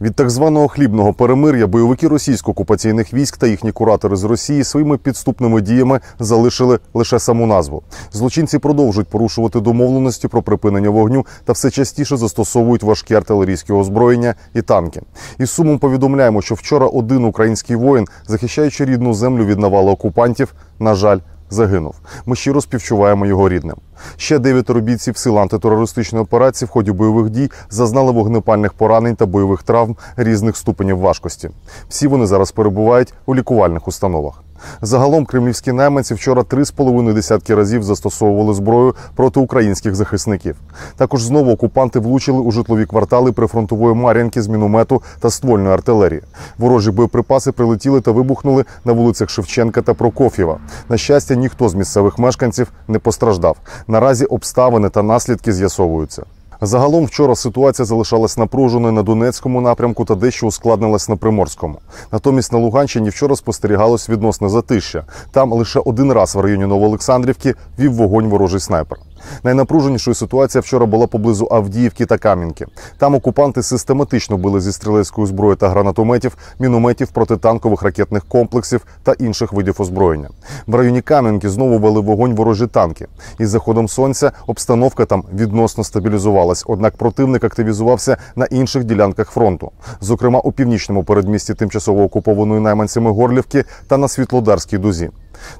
Від так званого хлібного перемир'я бойовики російсько-окупаційних військ та їхні куратори з Росії своїми підступними діями залишили лише саму назву. Злочинці продовжують порушувати домовленості про припинення вогню та все частіше застосовують важкі артилерійські озброєння і танки. Із сумом повідомляємо, що вчора один український воїн, захищаючи рідну землю від навали окупантів, на жаль, загинув. Ми щиро співчуваємо його рідним. Ще дев'ятеро бійців сил антитерористичної операції в ході бойових дій зазнали вогнепальних поранень та бойових травм різних ступенів важкості. Всі вони зараз перебувають у лікувальних установах. Загалом кремлівські найманці вчора три з половиною десятки разів застосовували зброю проти українських захисників. Також знову окупанти влучили у житлові квартали прифронтової Мар'янки з міномету та ствольної артилерії. Ворожі боєприпаси прилетіли та вибухнули на вулицях Шевченка та Прокоф'єва. На щастя, ніхто з місцевих мешканців не постраждав. Наразі обставини та наслідки з'ясовуються. Загалом вчора ситуація залишалась напруженою на Донецькому напрямку та дещо ускладнилась на Приморському. Натомість на Луганщині вчора спостерігалось відносне затища. Там лише один раз в районі Новоолександрівки вів вогонь ворожий снайпер. Найнапруженішою ситуація вчора була поблизу Авдіївки та Кам'янки. Там окупанти систематично били зі стрілецької зброї та гранатометів, мінометів, протитанкових ракетних комплексів та інших видів озброєння. В районі Кам'янки знову вели вогонь ворожі танки. Із заходом сонця обстановка там відносно стабілізувалась. Однак противник активізувався на інших ділянках фронту, зокрема у північному передмісті тимчасово окупованої найманцями Горлівки та на Світлодарській дузі.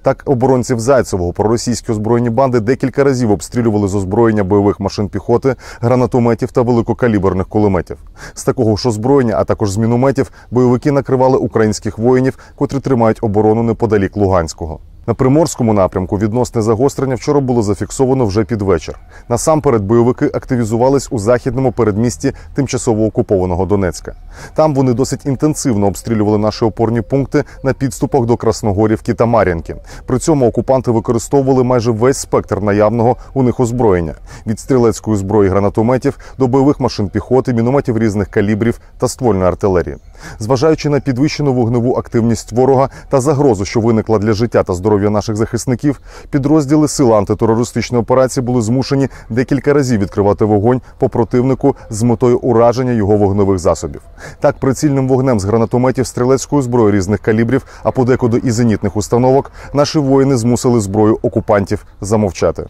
Так, оборонців Зайцевого проросійські озброєні банди декілька разів обстрілювали з озброєння бойових машин піхоти, гранатометів та великокаліберних кулеметів. З такого ж озброєння, а також з мінометів, бойовики накривали українських воїнів, котрі тримають оборону неподалік Луганського. На приморському напрямку відносне загострення вчора було зафіксовано вже під вечір. Насамперед бойовики активізувались у західному передмісті тимчасово окупованого Донецька. Там вони досить інтенсивно обстрілювали наші опорні пункти на підступах до Красногорівки та Мар'їнки. При цьому окупанти використовували майже весь спектр наявного у них озброєння від стрілецької зброї гранатометів до бойових машин піхоти, мінометів різних калібрів та ствольної артилерії. Зважаючи на підвищену вогневу активність ворога та загрозу, що виникла для життя та здоров'я наших захисників, підрозділи сил антитерористичної операції були змушені декілька разів відкривати вогонь по противнику з метою ураження його вогневих засобів. Так, прицільним вогнем з гранатометів стрілецької зброї різних калібрів, а подекуди і зенітних установок, наші воїни змусили зброю окупантів замовчати.